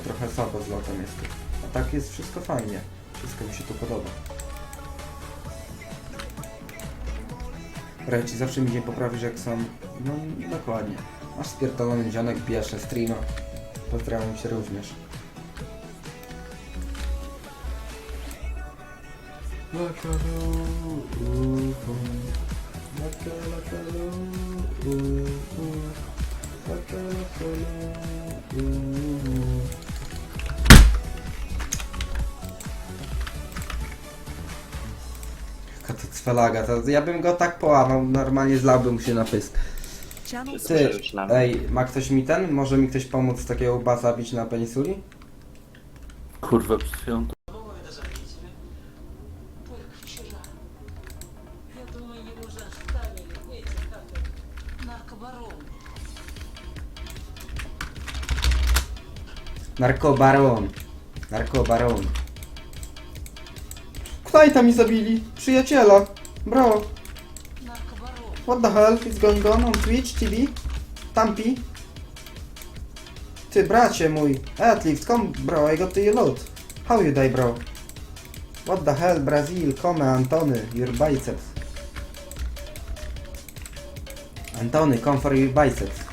trochę słabo z lotem jest. A tak jest wszystko fajnie. Wszystko mi się tu podoba. Reci zawsze mi nie poprawisz jak są... No dokładnie. Masz spierdolony dzionek, bijesz na streama. Pozdrawiam się również. to cwelaga. To ja bym go tak połamał, normalnie zlałbym się na pysk. Ty, ej, ma ktoś mi ten? Może mi ktoś pomóc takiego łba zabić na penisuli? Kurwa, przed chwilą. Narkobaron. Narkobaron. Fajta mi zabili. Przyjaciela. Bro. What the hell is going on on Twitch TV? Tampi? Ty bracie mój. Atlix, come bro, I got to your loot. How you die bro? What the hell Brazil, come Antony, your biceps. Antony, come for your biceps.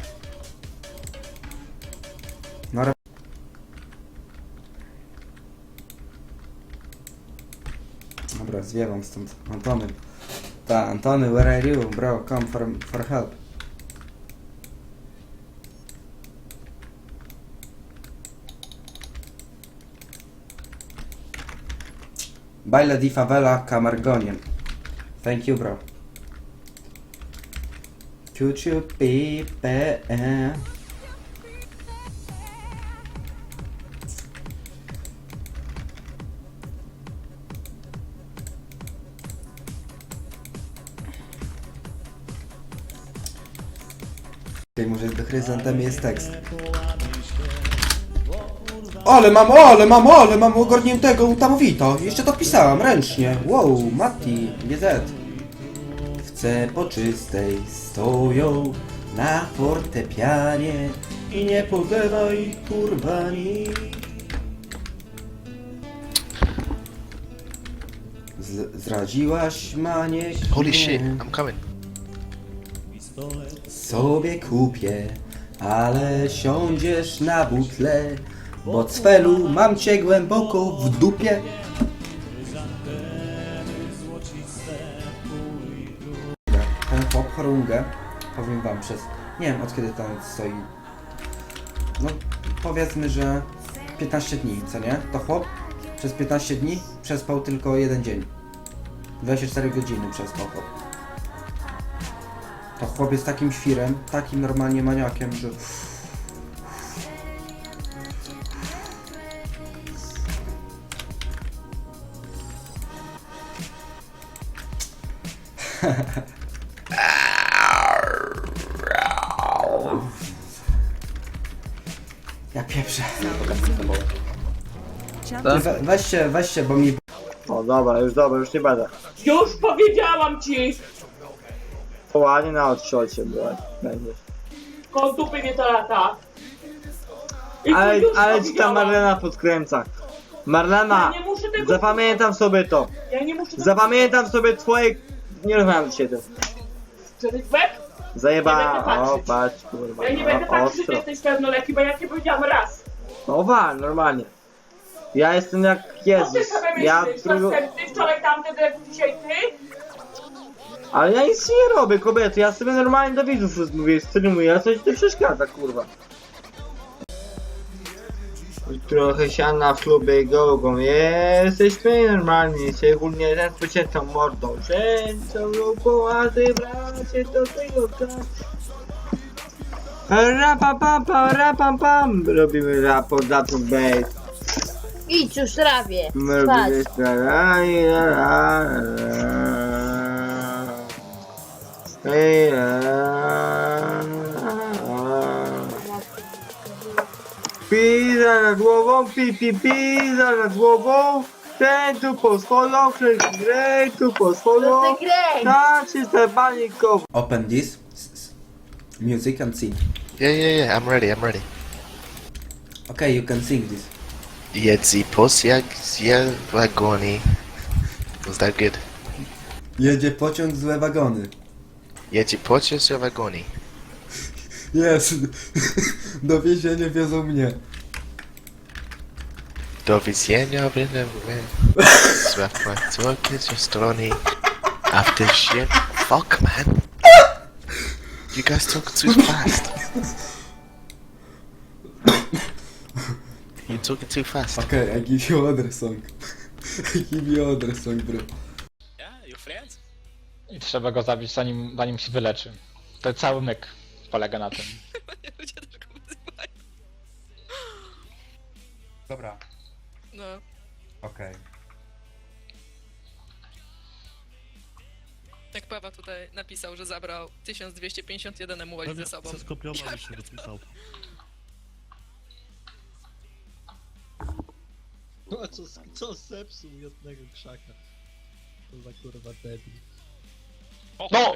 Dobra, zwiewam stąd. Antony. Ta, Antony, where are you, bro? Come for, for help. Baile di favela Camargonien. Thank you, bro. Choo choo beep eh. Tutaj chryzantemy jest tekst. Ale mam, ale mam, ale mam ogarniętego utamowito. Jeszcze to pisałam ręcznie. Wow, Mati, GZ. Chcę po czystej stoją na fortepianie i nie podlewaj kurbani. Z zraziłaś maniek. Holy shit, I'm coming. sobie kupię, ale siądziesz na butle, bo cfelu mam cię głęboko w dupie. Ten pop chorągę, powiem wam przez, nie wiem od kiedy tam stoi, no powiedzmy, że 15 dni, co nie? To chłop przez 15 dni przespał tylko jeden dzień. 24 godziny przespał chłop. To chłop jest takim świrem, takim normalnie maniakiem, że... Ja pieprzę. We, weźcie, weźcie, bo mi... O dobra, już dobra, już nie będę. Już powiedziałam ci! Połanie na odciocie byłaś. Będziesz. Koło dupy mnie to lata. I Ale, już ale ci ta powiedziałam. Marlena podkręca. Marlena, Ja nie muszę tego zapamiętam sobie to. Ja nie muszę tego Zapamiętam sobie twoje... Nie rozmawiam się tym. Czy łeb? Zajeba... Będę O, patrzeć. patrz, kurwa. Ja nie będę o, patrzeć, że ostro. jesteś pełnoletni, bo ja ci powiedziałam raz. No wal, normalnie. Ja jestem jak ty Jezus. Ja drugo... Następny wczoraj tamten, jak dzisiaj ty? Ale ja nic nie robię, kobiety. Ja sobie normalnie do widzów mówię, streamuję, ja coś ci przeszkadza, kurwa. Trochę siana w klubie gołą Jesteśmy normalni, szczególnie ten z pociętą mordą Rzęcą ruką, a ty bracie do tego czasu Rapa pam pam, rapam pam Robimy rap od Dapper Bait Idź już. Robimy Spać. la la la la la. Ej. Pizza nad głową, pi pi pizza nad głową Ten tu po schodach, grej tu po Do schodach tej gry. Tak się stebanikowo Open this. s- s- Music and see. Yeah, yeah, yeah, I'm ready, I'm ready. Okay, you can sing this. Jedzi pociąg z wagoni. Was that good? Jedzie pociąg złe wagony. Jedzi pociąg z wagoni. Jest. Do więzienia wiozą mnie. Do widzenia w Złapać ze strony. After shit. Fuck man. You guys talk too fast. You're talking too fast. Okay, I give you other song. I give you other song, bro. I trzeba go zabić zanim, zanim się wyleczy. To cały myk polega na tym. Ludzie też go wyzywają. Dobra, No. okej. Jak Paweł tutaj napisał, że zabrał 1251 emułek ze sobą. skopiował i się rozpisał. No co, co zepsuł jednego krzaka? To za kurwa debil. No!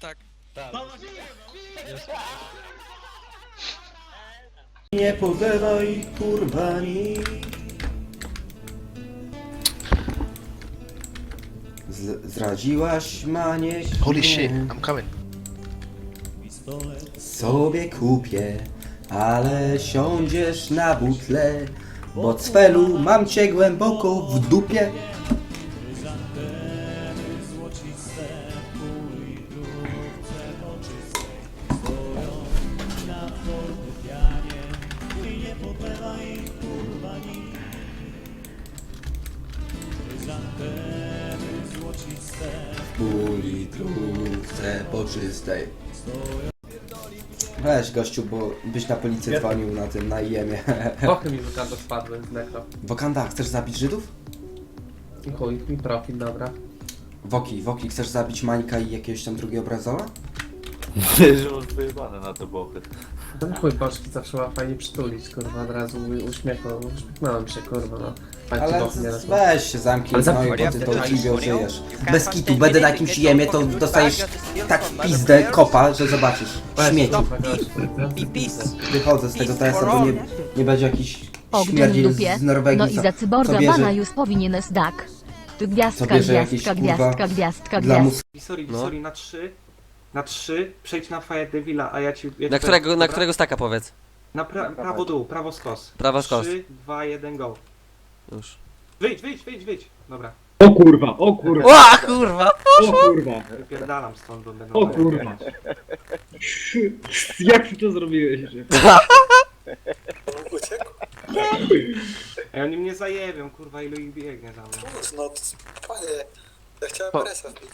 Tak. Nie podawaj kurbani. Z zraziłaś maniek. Holy shit, I'm coming. Sobie kupię, ale siądziesz na butle, bo cwelu mam cię głęboko w dupie. W puli trówce poczystej. Weź gościu, bo byś na policję dzwonił na tym, na IEM-ie. Bochy mi wykazał spadły z nekro. Wokanda, chcesz zabić Żydów? Chuj, mi profil, dobra. Woki, Woki, chcesz zabić Mańka i jakiegoś tam drugiego obrazoła? że masz wyjebane na te bochy. Ten chuj boczki zawsze ma fajnie przytulić, kurwa, od razu uśmiechnął, uśmiechnąłem się, kurwa, no. Fajnie Ale nieraz weź się zamknij, Ale no i po ty to uczciwie żyjesz. Bez kitu, będę na jakimś IEM-ie, to dostajesz tak w pizdę kopa, że zobaczysz. Śmieci. Wychodzę z tego TS-a, bo nie, nie będzie jakiś w śmierdziel dupie. z Norwegii, No i co- za cyborga bierze- bana już powinien zdak. Gwiazdka, bierze jakieś, gwiazdka, kurwa, gwiazdka, gwiazdka, dla gwiazdka. Sorry, No. sorry, na trzy. Na trzy, przejdź na Fire Devila, a ja ci... Ja Na ci którego, powiem, na dobra? którego staka powiedz? Na pra prawo dół, prawo skos. Prawo skos. 3, 2, 1, go. Już. Wyjdź, wyjdź, wyjdź, wyjdź. Dobra, O kurwa, o kurwa, Ła kurwa! o kurwa, wypierdalam stąd, bo będą... o kurwa. Jak ty to zrobiłeś? Ej, oni mnie zajebią, kurwa, ilu ich biegnie za mną. No panie, ja chciałem presję wbić.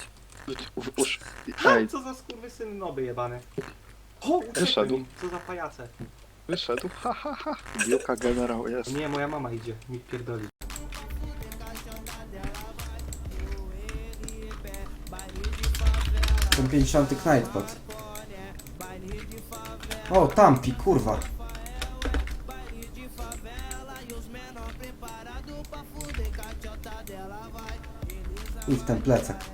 Uż, Ej, co za skurwysyny noby jebane. O, Wyszedł. Co za pajace. wyszedł, ha ha ha. Biłka generał jest. Nie, moja mama idzie, mi pierdoli. Ten 50 Knightpot. O, tampi, kurwa. I w ten plecak.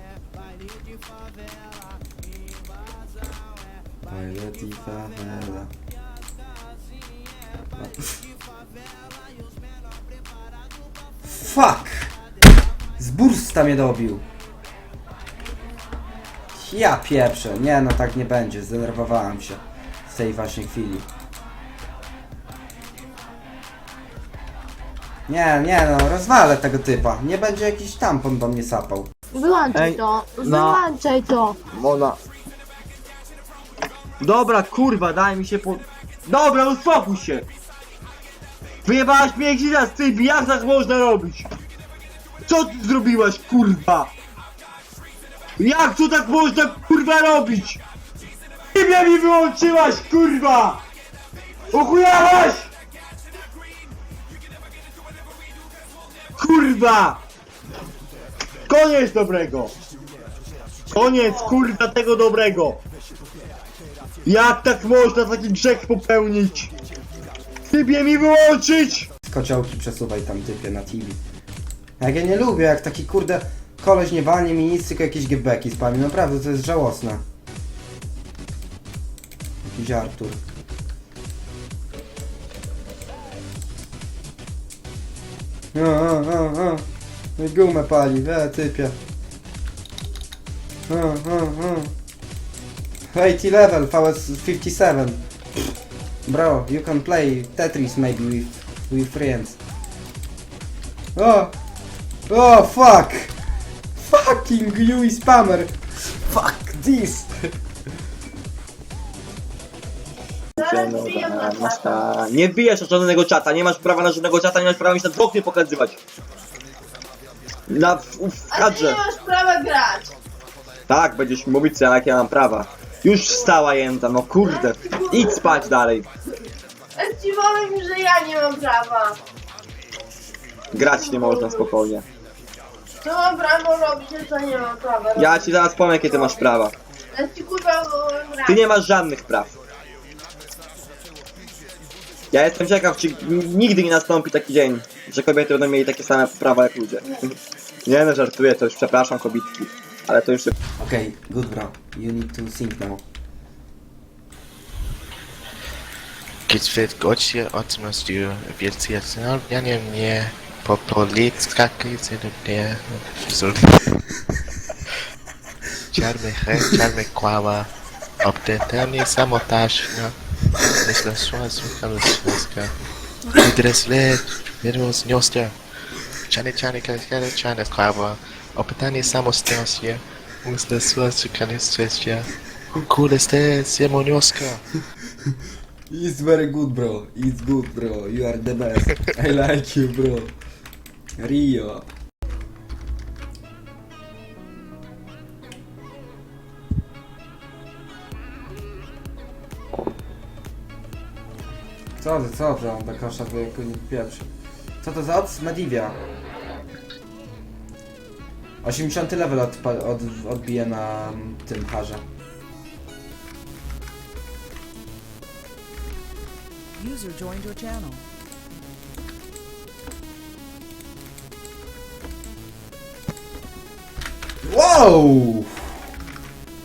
Fuck! Z bursta mnie dobił. Ja pieprzę. Nie, no tak nie będzie. Zdenerwowałem się w tej właśnie chwili. Nie, nie no, rozwalę tego typa. Nie będzie jakiś tampon do mnie sapał. Wyłączaj Ej, to, no. wyłączaj to. Mona. Dobra, kurwa, daj mi się po... Dobra, uspokój się! Wyjebałaś mnie gdzieś ty, jak tak można robić? Co ty zrobiłaś, kurwa? Jak to tak można, kurwa, robić? Ty mnie mi wyłączyłaś, kurwa! Ochujałaś! Kurwa! Koniec dobrego! Koniec kurwa tego dobrego! Jak tak można taki grzech popełnić? Chybie mi wyłączyć! Kociołki przesuwaj tam typie na TV. Jak ja nie lubię, jak taki kurde koleś nie walnie mi nic, tylko jakieś gebeki spami. Naprawdę, to jest żałosne. Jakiś Artur. O, o, o, o. No i Gumę pali, e, typie. O, o, o. 80 level, VS 57. Bro, you can play Tetris maybe with, with friends. Oh! Oh, fuck! Fucking you spammer! Fuck this! Nie wbijesz na żadnego czata, nie masz prawa na żadnego czata, nie masz prawa mi się na nie pokazywać. Na, w, w kadrze. masz prawa grać. Tak, będziesz mówić co, jakie mam prawa. Już wstała jęta, no kurde. Idź spać dalej. Ja ci powiem, że ja nie mam prawa. Grać nie można spokojnie. To mam prawo robić, to nie mam prawa. Ja ci zaraz powiem jakie ty masz prawa. Ja ci kurwa grać. Ty nie masz żadnych praw. Ja jestem ciekaw, czy nigdy nie nastąpi taki dzień, że kobiety będą mieli takie same prawa jak ludzie. Nie no, żartuję, to już przepraszam kobietki. Ale to już Okay, good bro. You need to think now. Kitfit Gocie Otmos du wielcy arsenal, ja nie mnie po polit skakaj z mnie. Czarny he, czarny kłała. Obtętanie samotaż, no. Myślę, że słucham świecka. Idres led, wielu znioster. Czarny, czarny, czarny, czarny kłała. Opytanie samostacje. Myślę, że słucham świecka. Kule ste, Simonioska. It's very good bro. It's good bro. You are the best. I like you bro. Rio. Co ty, co on do kosza wyjechał pierwszy. Co to za od Medivia? 80 level odpa od, odbije na mm, tym harze. User joined your channel. Wow!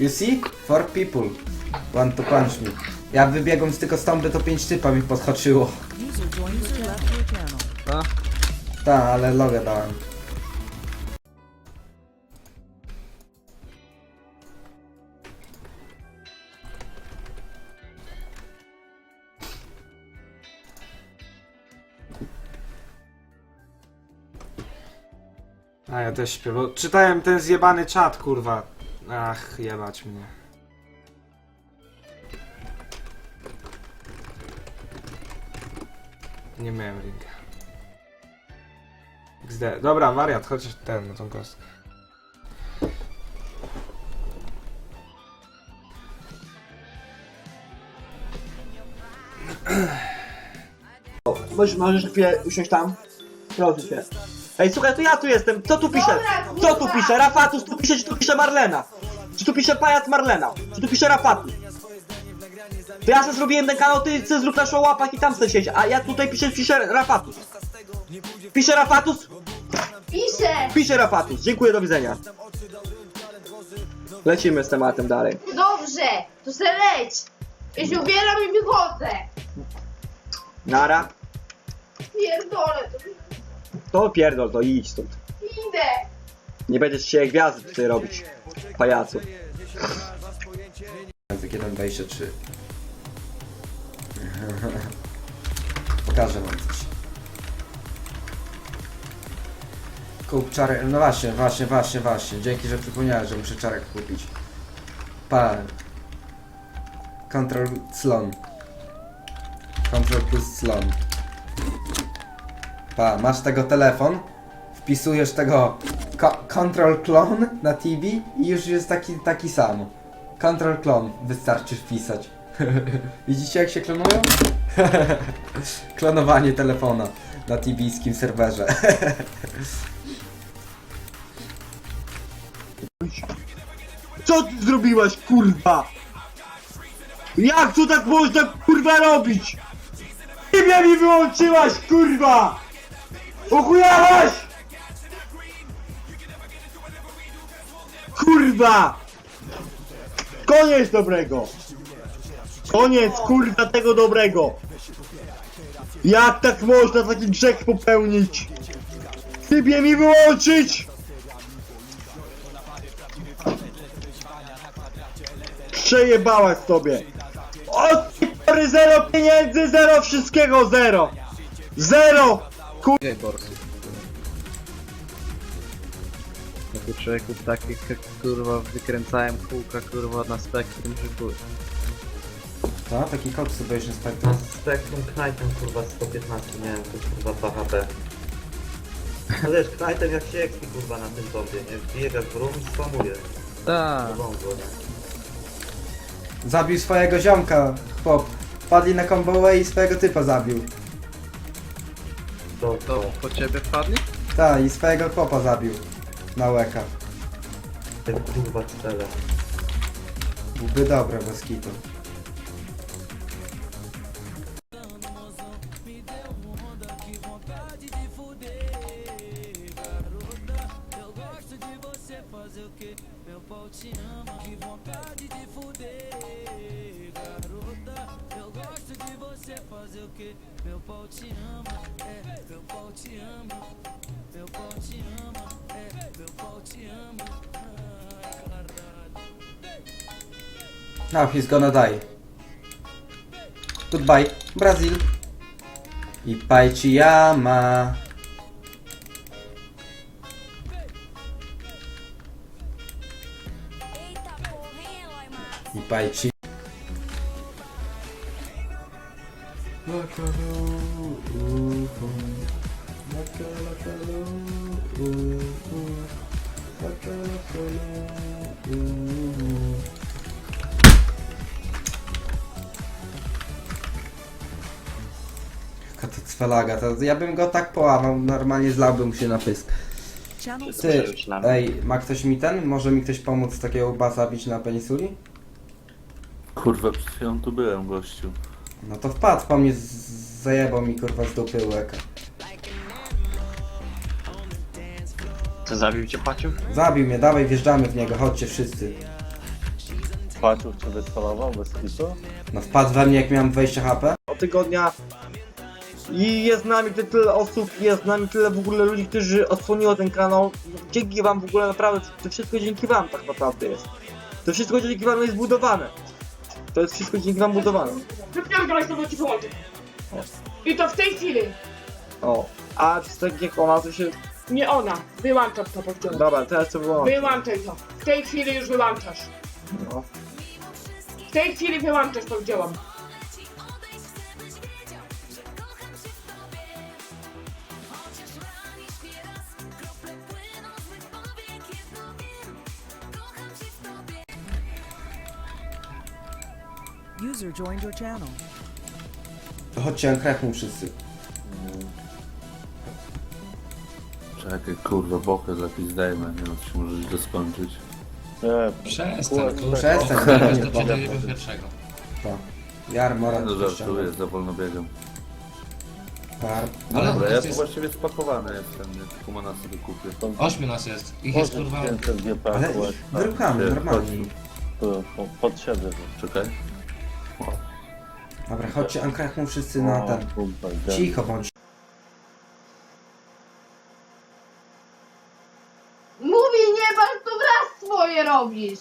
You see? Four people want to punch me. Ja wybiegłem z tylko stąd, by to pięć typa mi podchoczyło. User joined your left your channel. Tak, ale logę dałem. A ja też śpię, bo czytałem ten zjebany czat, kurwa. Ach, jebać mnie. Nie miałem ringa. XD. Dobra, wariat, chodź ten na tą kostkę. Możesz, możesz chwilę usiąść tam? Proszę cię. Ej, słuchaj, to ja tu jestem. Co tu pisze? Co tu pisze? Rafatus tu pisze, czy tu pisze Marlena? Czy tu pisze pajac Marlena? Czy tu pisze Rafatus? Ja sobie zrobiłem ten kanał, ty chcesz zrób naszą łapach i tam chcesz siedzieć, a ja tutaj piszę, piszę Rafatus. Pisze Rafatus? Piszę! Pisze Rafatus. Dziękuję, do widzenia. Lecimy z tematem dalej. Dobrze, to se leć. Ja się ubieram i wychodzę. Nara. Pierdolę, to To pierdol, to idź stąd. idę. Nie będziesz się gwiazdy tutaj robić. Pajacu. Język 1.23 Pokażę wam coś. Kup czarek, no właśnie, właśnie, właśnie, właśnie. Dzięki, że przypomniałeś, że muszę czarek kupić. Pa. Control slon. Control plus slon. Pa, masz tego telefon, wpisujesz tego ko- control clone na TV i już jest taki, taki sam. Control clone wystarczy wpisać. Widzicie jak się klonują? Klonowanie telefona na tibijskim serwerze. Co ty zrobiłaś, kurwa? Jak to tak można, kurwa, robić? Ty mnie mi wyłączyłaś, kurwa! Ochujałaś! Kurwa! Koniec dobrego! Koniec, kurwa, tego dobrego! Jak tak można taki grzech popełnić? Trybie mi wyłączyć! Przejebałaś sobie! Od tej zero pieniędzy, zero wszystkiego, zero! Zero! Jako człowieku takich jak kurwa wykręcałem kółka kurwa na spektrum, że. To? Taki kod Subation Spectrum. Spektrum Knajtem kurwa 115 miałem to kurwa 2 HP. No wiesz, Knajtem jak się ekski kurwa na tym topie, nie? Biega w rum i spamuje. Tak. Nie? Zabił swojego ziomka, chłop. Padli na combo i swojego typa zabił. To, To po ciebie wpadli? Tak, i swojego chłopa zabił. Na łeka. ten kurwa cele. Byłby dobre bez kitu. Que vontade de fuder, garota. Eu gosto de você fazer o que? Meu pau te ama, é, meu pau te ama. Meu pau te ama, é, meu pau te ama. Ai, caralho. Now he's gonna die. Goodbye, Brasil. E pai te ama. Jaka to cwelaga, to ja bym go tak połamał, normalnie zlałbym się na pysk. Ty, ej, ma ktoś mi ten? Może mi ktoś pomóc takiego basa bić na penisuli? Kurwa, przed chwilą tu byłem, gościu. No to wpadł po mnie, z- zajebał mi kurwa z dupy łeka. Co zabił cię paciu? Zabił mnie, dawaj wjeżdżamy w niego, chodźcie wszyscy. Paciów cię wyspalował bez kitu? No wpadł we mnie jak miałem 20 HP. Od tygodnia i jest z nami tyle, tyle osób, jest z nami tyle w ogóle ludzi, którzy odsłoniło ten kanał. Dzięki wam w ogóle naprawdę, to wszystko dzięki wam tak naprawdę jest. To wszystko dzięki wam jest budowane. To jest wszystko dzięki wam budowane. Wypierdolaj bo ci wyłączę. I to w tej chwili. O, a z tak jak ona to się... Nie ona. Wyłączam to powiedziałem. Dobra, teraz to było. Wyłączaj to. W tej chwili już wyłączasz. No. W tej chwili wyłączasz, powiedziałam. User joined your channel. To chodźcie wszyscy. Czekaj, kurwa, bokę jakiś zdejmę, nie wiem, czy może źle skończyć. Przestań, Przestań, Chodź nie do ciebie pierwszego. To. Jar, Moran, No żartuję, za wolno biegam. Par. Ale Dobra, ja jest- tu właściwie spakowany jestem, nie? Kumana sobie kupię. Ośmiu nas jest. Ich jest kurwa... Ale wyruchamy, normalnie. Pod siebie. Czekaj. Dobra, chodźcie krechmu wszyscy na ten. Cicho bądź. Mówi nie, bo tu wraz swoje robisz.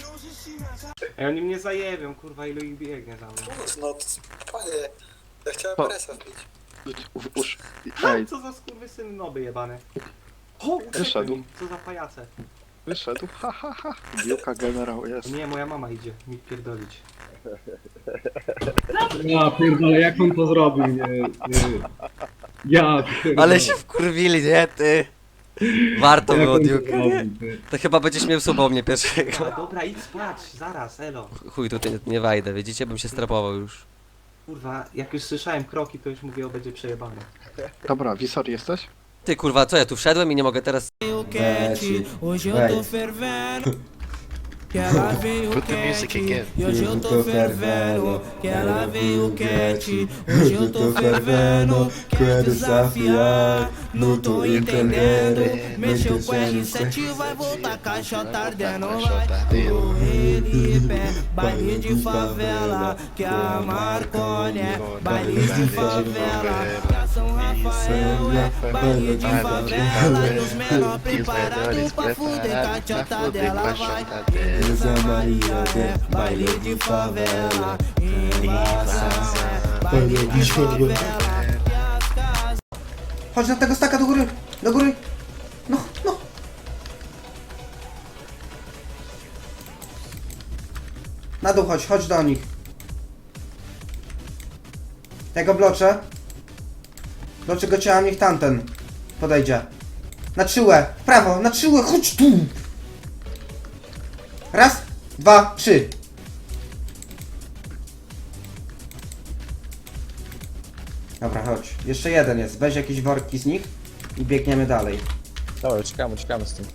Ej, oni mnie zajebią, kurwa, ilu ich biegnie za mną. No, panie, ja chciałem Po- presa wbić. Uż... Ej, co za skurwysyny noby jebane. O, Wyszedł. mi, Co za pajace. Wyszedł, ha ha ha. Biłka generał jest. Nie, moja mama idzie mi pierdolić. Ja pierdolę, jak on to zrobił, nie, nie. Ja pierdolę. Ale się wkurwili, nie ty? Warto było Duke. To chyba będziesz miał subo mnie pierwszego. A, dobra, idź spać, zaraz, elo. Chuj, tutaj nie wejdę, widzicie? Bym się strapował już. Kurwa, jak już słyszałem kroki, to już mówię, o będzie przejebane. Dobra, Wisor jesteś? Ty kurwa, co ja tu wszedłem i nie mogę teraz... Weź, weź. Put the music again. Hoje eu tô fervendo, quero ver o cat. Hoje eu tô fervendo, quero desafiar. Não tô entendendo, mexeu com R7 vai voltar caixa ardendo, vai. Correr em pé, baile de favela, que a Marconi é baile de favela. Pra São Rafael é baile de favela. E os menor preparados pra fuder, cachota dela vai. Elza Maria é baile de favela, embaça, baile de favela. Chodź na tego staka do góry, do góry. No, no. Na dół chodź, chodź do nich. Ja go bloczę. Bloczę go ciała, niech tamten podejdzie. Na czyłę, w prawo, na czyłę, chodź tu. Raz, dwa, trzy. Dobra, chodź. Jeszcze jeden jest. Weź jakieś worki z nich i biegniemy dalej. Dobra, uciekamy, uciekamy z tym.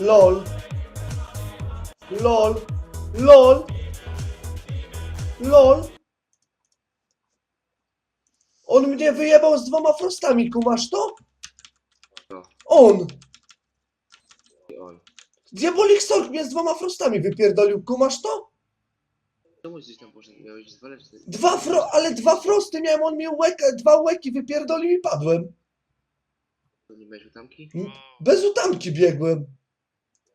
LOL. LOL. LOL. LOL. On mnie wyjebał z dwoma frostami, kumasz to? On. Diabolik Stork mnie z dwoma frostami wypierdolił, kumasz to? Dwa fro... ale dwa frosty miałem, on mi łek... dwa łeki wypierdolił i padłem. Bez utamki biegłem.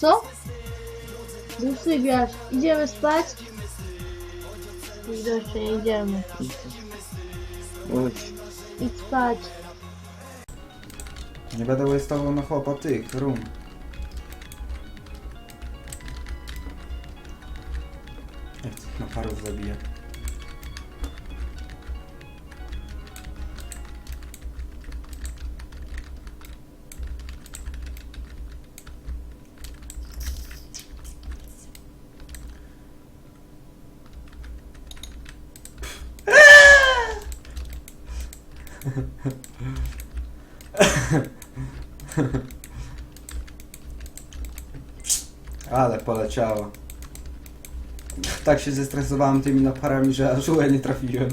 Co? Wysypiasz. Idziemy spać? Jeszcze nie idziemy. Idź spać. Nie będę wastował na chłopa tych, rum. Jak tych na parów poleciało. Tak się zestresowałem tymi naparami, że aż łe nie trafiłem.